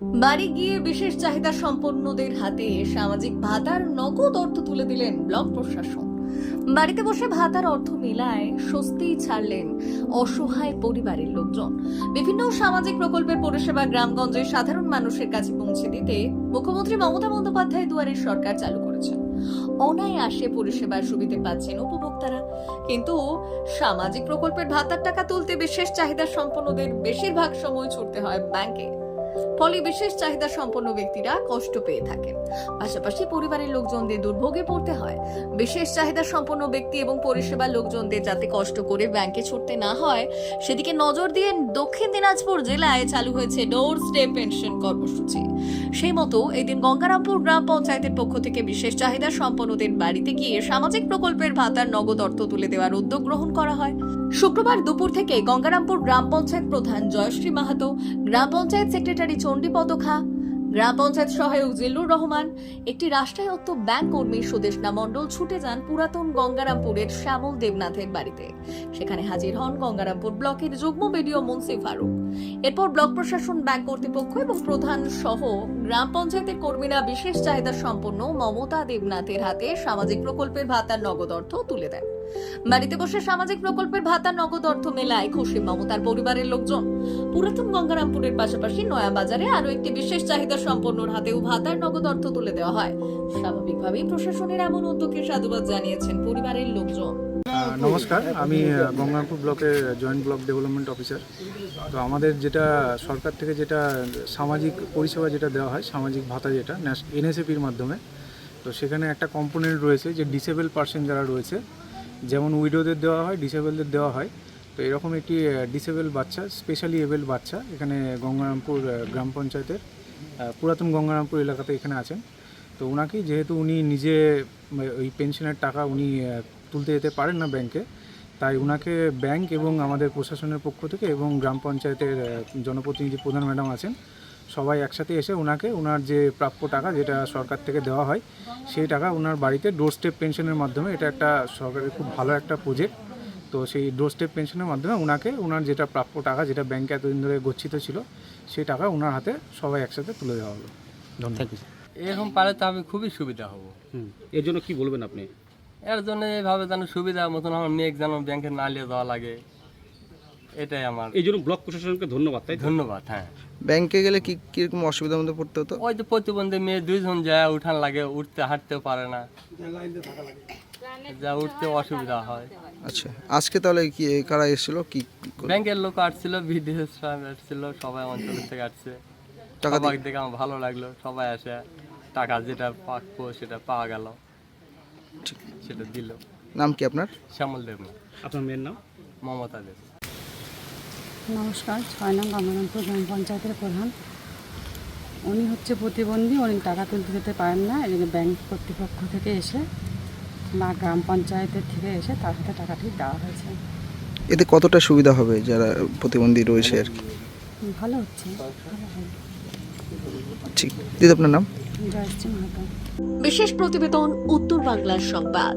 বাড়ি গিয়ে বিশেষ চাহিদা সম্পন্নদের হাতে সামাজিক ভাতার নগদ অর্থ তুলে দিলেন ব্লক প্রশাসন। বাড়িতে বসে ভাতার অর্থ মিলায় স্বস্তি ছাড়লেন অসহায় পরিবারের লোকজন। বিভিন্ন সামাজিক প্রকল্পের পরিষেবা গ্রামগঞ্জে সাধারণ মানুষের কাছে পৌঁছে দিতে মুখ্যমন্ত্রী মমতা বন্দ্যোপাধ্যায় দুয়ারের সরকার চালু করেছে অনায়াসে পরিষেবার সুবিধে পাচ্ছেন উপভোক্তারা। কিন্তু সামাজিক প্রকল্পের ভাতার টাকা তুলতে বিশেষ চাহিদা সম্পন্নদের বেশিরভাগ সময় ছুটতে হয় ব্যাংকে। ফলে বিশেষ চাহিদা সম্পন্ন ব্যক্তিরা কষ্ট পেয়ে থাকেন পাশাপাশি পরিবারের লোকজনদের দুর্ভোগে পড়তে হয়। বিশেষ চাহিদা সম্পন্ন ব্যক্তি এবং পরিষেবা লোকজনদের যাতে কষ্ট করে ব্যাংকে ছুটতে না হয়, সেদিকে নজর দিয়ে দক্ষিণ দিনাজপুর জেলায় চালু হয়েছে ডোর স্টে পেনশন কর্মসূচি। সেই মতো এদিন গঙ্গারামপুর গ্রাম পঞ্চায়েতের পক্ষ থেকে বিশেষ চাহিদা সম্পন্নদের বাড়িতে গিয়ে সামাজিক প্রকল্পের ভাতার নগদ অর্থ তুলে দেওয়ার উদ্যোগ গ্রহণ করা হয়। শুক্রবার দুপুর থেকে গঙ্গারামপুর গ্রাম পঞ্চায়েত প্রধান জয়শ্রী মাহাতো, গ্রাম পঞ্চায়েত সেক্রেটারি চণ্ডীপদ খা গ্রাম পঞ্চায়েত সহায়ক জিল্লুর রহমান, একটি রাষ্ট্রায়ত্ত ব্যাংক কর্মী সুদেশনা মণ্ডল ছুটে যান পুরাতন গঙ্গারামপুরের শ্যামল দেবনাথের বাড়িতে। সেখানে হাজির হন গঙ্গারামপুর ব্লকের যুগ্ম বিডিও মুন্সি ফারুক। এরপর ব্লক প্রশাসন, ব্যাংক কর্তৃপক্ষ এবং প্রধান সহ গ্রাম পঞ্চায়েতের কর্মীরা বিশেষ চাহিদা সম্পন্ন মমতা দেবনাথের হাতে সামাজিক প্রকল্পের ভাতার নগদ অর্থ তুলে দেন। বাড়িতে বসে সামাজিক প্রকল্পের ভাতার নগদ অর্থ মেলায় খুশি মমতার পরিবারের লোকজন। পুরাতন গঙ্গারামপুরের পাশাপাশি নয়া বাজারে আরও একটি বিশেষ চাহিদা সম্পন্নর হাতেও ভাতার, নগদ অর্থ তুলে দেওয়া হয়। স্বাভাবিকভাবেই প্রশাসনের এমন উদ্যোগকে সাধুবাদ জানিয়েছেন পরিবারের লোকজন। নমস্কার, আমি গঙ্গারামপুর ব্লকের জয়েন্ট ব্লক ডেভেলপমেন্ট অফিসার। তো আমাদের যেটা, সরকার থেকে যেটা সামাজিক পরিষেবা যেটা দেওয়া হয়, সামাজিক ভাতা যেটা এনএসএপির মাধ্যমে, তো সেখানে একটা কম্পোনেন্ট রয়েছে যে ডিসেবল পার্সন যারা রয়েছে যেমন উইডোদের দেওয়া হয় ডিসেবলদের দেওয়া হয়। তো এরকম একটি ডিসেবল বাচ্চা স্পেশালি এবেল বাচ্চা এখানে গঙ্গারামপুর গ্রাম পঞ্চায়েতের পুরাতন গঙ্গারামপুর এলাকাতে এখানে আছেন। তো ওনাকে যেহেতু উনি নিজে ওই পেনশনের টাকা উনি তুলতে যেতে পারেন না ব্যাংকে, তাই ওনাকে ব্যাংক এবং আমাদের প্রশাসনের পক্ষ থেকে এবং গ্রাম পঞ্চায়েতের জনপ্রতিনিধি প্রধান ম্যাডাম আছেন সবাই একসাথে এসে ওনাকে ওনার যে প্রাপ্য টাকা যেটা সরকার থেকে দেওয়া হয় সেই টাকা ওনার বাড়িতে ডোর স্টেপ পেনশনের মাধ্যমে এটা একটা সরকারের খুব ভালো একটা প্রজেক্ট তো সেই ডোর স্টেপ পেনশনের মাধ্যমে ওনাকে ওনার যেটা প্রাপ্য টাকা যেটা ব্যাংকে এতদিন ধরে গচ্ছিত ছিল সেই টাকা ওনার হাতে সবাই একসাথে তুলে দেওয়া হলো। ধন্যবাদ। এরকম পারে তো আমি খুবই সুবিধা হব। হুম। এর জন্য কি বলবেন আপনি? এর জন্য এইভাবে যেন সুবিধা মতন আমার মেয়েকে যেন ব্যাংকে না নিয়ে যাওয়া লাগে। এটাই আমার। এই জন্য ব্লক প্রশাসনকে ধন্যবাদ তাই ধন্যবাদ হ্যাঁ। ব্যাংকে গেলে কি কীরকম অসুবিধার মধ্যে পড়তে হতো? ওই তো প্রতিবন্ধী মেয়ে দুইজন যায় উঠান লাগে উঠতে হাঁটতেও পারে না। যা উঠতে অসুবিধা হয়। আচ্ছা আজকে তাহলে কি কারা এসেছিল? কি ব্যাংকের লোক আসছিল বিডিএস সাহেব আসছিল সবাই অঞ্চল থেকে আসছে। টাকা দেখে আমার ভালো লাগল সবাই আসে। টাকা যেটা পাকবো সেটা পাওয়া গেল। সেটা দিল। নাম কি আপনার? শ্যামল দেব আপনার মেয়ের নাম? মমতা দেব। নমস্কার ছয় নং গঙ্গারামপুর গ্রাম পঞ্চায়েতের প্রধান। উনি হচ্ছে প্রতিবন্ধী উনি টাকা তুলতে যেতে পারেন না এই জন্য ব্যাংক কর্তৃপক্ষ থেকে এসে বা গ্রাম পঞ্চায়েতের থেকে এসে তার হাতে টাকাটি দেওয়া হয়েছে। এতে কতটা সুবিধা হবে যারা প্রতিবন্ধী রয়েছে আর কি? ভালো হচ্ছে। ঠিক। দিদি আপনার নাম? বিশেষ প্রতিবেদন উত্তর বাংলার সংবাদ।